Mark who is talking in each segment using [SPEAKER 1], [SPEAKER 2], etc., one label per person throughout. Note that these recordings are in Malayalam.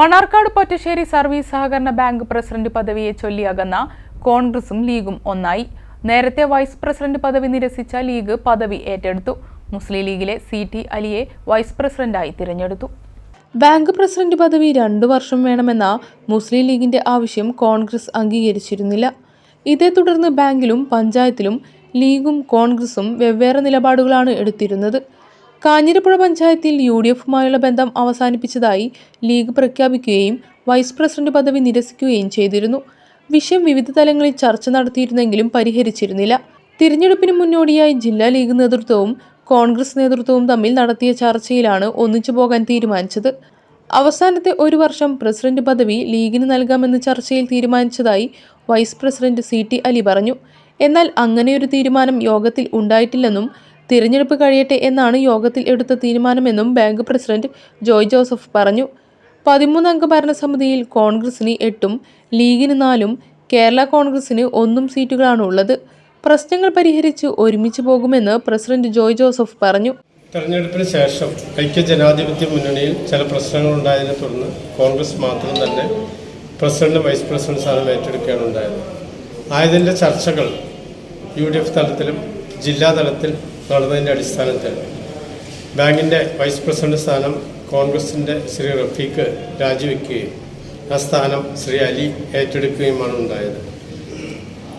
[SPEAKER 1] മണാർക്കാട് പൊറ്റശ്ശേരി സർവീസ് സഹകരണ ബാങ്ക് പ്രസിഡന്റ് പദവിയെ ചൊല്ലി അകന്ന കോൺഗ്രസും ലീഗും ഒന്നായി. നേരത്തെ വൈസ് പ്രസിഡന്റ് പദവി നിരസിച്ച ലീഗ് പദവി ഏറ്റെടുത്തു. മുസ്ലിം ലീഗിലെ സി ടി അലിയെ വൈസ് പ്രസിഡന്റായി തിരഞ്ഞെടുത്തു. ബാങ്ക് പ്രസിഡന്റ് പദവി രണ്ടു വർഷം വേണമെന്ന മുസ്ലിം ലീഗിന്റെ ആവശ്യം കോൺഗ്രസ് അംഗീകരിച്ചിരുന്നില്ല. ഇതേ തുടർന്ന് ബാങ്കിലും പഞ്ചായത്തിലും ലീഗും കോൺഗ്രസും വെവ്വേറെ നിലപാടുകളാണ് എടുത്തിരുന്നത്. കാഞ്ഞിരപ്പുഴ പഞ്ചായത്തിൽ യു ഡി എഫുമായുള്ള ബന്ധം അവസാനിപ്പിച്ചതായി ലീഗ് പ്രഖ്യാപിക്കുകയും വൈസ് പ്രസിഡന്റ് പദവി നിരസിക്കുകയും ചെയ്തിരുന്നു. വിഷയം വിവിധ തലങ്ങളിൽ ചർച്ച നടത്തിയിരുന്നെങ്കിലും പരിഹരിച്ചിരുന്നില്ല. തിരഞ്ഞെടുപ്പിന് മുന്നോടിയായി ജില്ലാ ലീഗ് നേതൃത്വവും കോൺഗ്രസ് നേതൃത്വവും തമ്മിൽ നടത്തിയ ചർച്ചയിലാണ് ഒന്നിച്ചു പോകാൻ തീരുമാനിച്ചത്. അവസാനത്തെ ഒരു വർഷം പ്രസിഡന്റ് പദവി ലീഗിന് നൽകാമെന്ന് ചർച്ചയിൽ തീരുമാനിച്ചതായി vice president C T Ali പറഞ്ഞു. എന്നാൽ അങ്ങനെയൊരു തീരുമാനം യോഗത്തിൽ ഉണ്ടായിട്ടില്ലെന്നും തിരഞ്ഞെടുപ്പ് കഴിയട്ടെ എന്നാണ് യോഗത്തിൽ എടുത്ത തീരുമാനമെന്നും ബാങ്ക് പ്രസിഡന്റ് ജോയ് ജോസഫ് പറഞ്ഞു. പതിമൂന്നംഗ ഭരണസമിതിയിൽ കോൺഗ്രസിന് എട്ടും ലീഗിന് നാലും കേരള കോൺഗ്രസിന് ഒന്നും സീറ്റുകളാണ് ഉള്ളത് പ്രശ്നങ്ങൾ പരിഹരിച്ച് ഒരുമിച്ച് പോകുമെന്ന് പ്രസിഡന്റ് ജോയ് ജോസഫ് പറഞ്ഞു.
[SPEAKER 2] തെരഞ്ഞെടുപ്പിന് ശേഷം ഐക്യ ജനാധിപത്യ മുന്നണിയിൽ ചില പ്രശ്നങ്ങൾ ഉണ്ടായതിനെ തുടർന്ന് കോൺഗ്രസ് മാത്രം തന്നെ പ്രസിഡന്റ് വൈസ് പ്രസിഡന്റ് സ്ഥാനം ഏറ്റെടുക്കുകയാണ് ഉണ്ടായത്. ആയതിന്റെ ചർച്ചകൾ യു ഡി എഫ് തലത്തിലും ജില്ലാ നടന്നതിന്റെ അടിസ്ഥാനത്തിൽ ബാങ്കിന്റെ വൈസ് പ്രസിഡന്റ് സ്ഥാനം കോൺഗ്രസിന്റെ ശ്രീ റഫീഖ് രാജിവെക്കുകയും ആ സ്ഥാനം ശ്രീ അലി ഏറ്റെടുക്കുകയുമാണ് ഉണ്ടായത്.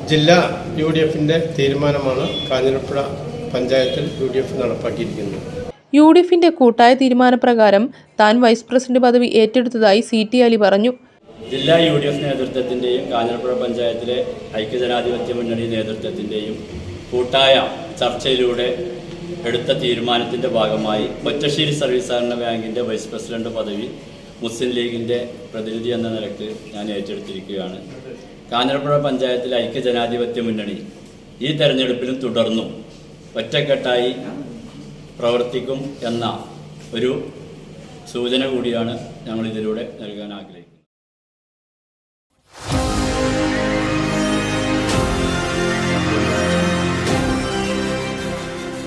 [SPEAKER 2] ജില്ലാ യു ഡി എഫിന്റെ തീരുമാനമാണ് കാഞ്ഞിരപ്പുഴ പഞ്ചായത്തിൽ യു ഡി എഫ് നടപ്പാക്കിയിരിക്കുന്നത്.
[SPEAKER 1] യു ഡി എഫിന്റെ കൂട്ടായ തീരുമാനപ്രകാരം താൻ വൈസ് പ്രസിഡന്റ് പദവി ഏറ്റെടുത്തതായി സി ടി അലി പറഞ്ഞു.
[SPEAKER 3] ജില്ലാ യു ഡി എഫ് നേതൃത്വത്തിന്റെയും കാഞ്ഞിരപ്പുഴ പഞ്ചായത്തിലെ ഐക്യജനാധിപത്യ മുന്നണി നേതൃത്വത്തിന്റെയും കൂട്ടായ ചർച്ചയിലൂടെ എടുത്ത തീരുമാനത്തിന്റെ ഭാഗമായി ഒറ്റശ്ശേരി സർവീസ് സഹകരണ ബാങ്കിന്റെ വൈസ് പ്രസിഡന്റ് പദവി മുസ്ലിം ലീഗിന്റെ പ്രതിനിധി എന്ന നിലയ്ക്ക് ഞാൻ ഏറ്റെടുത്തിരിക്കുകയാണ്. കാഞ്ഞിരപ്പുഴ പഞ്ചായത്തിലെ ഐക്യ ജനാധിപത്യ മുന്നണി ഈ തെരഞ്ഞെടുപ്പിലും തുടർന്നും ഒറ്റക്കെട്ടായി പ്രവർത്തിക്കും എന്ന ഒരു സൂചന കൂടിയാണ് ഞങ്ങൾ ഇതിലൂടെ നൽകാൻ ആഗ്രഹിക്കുന്നത്.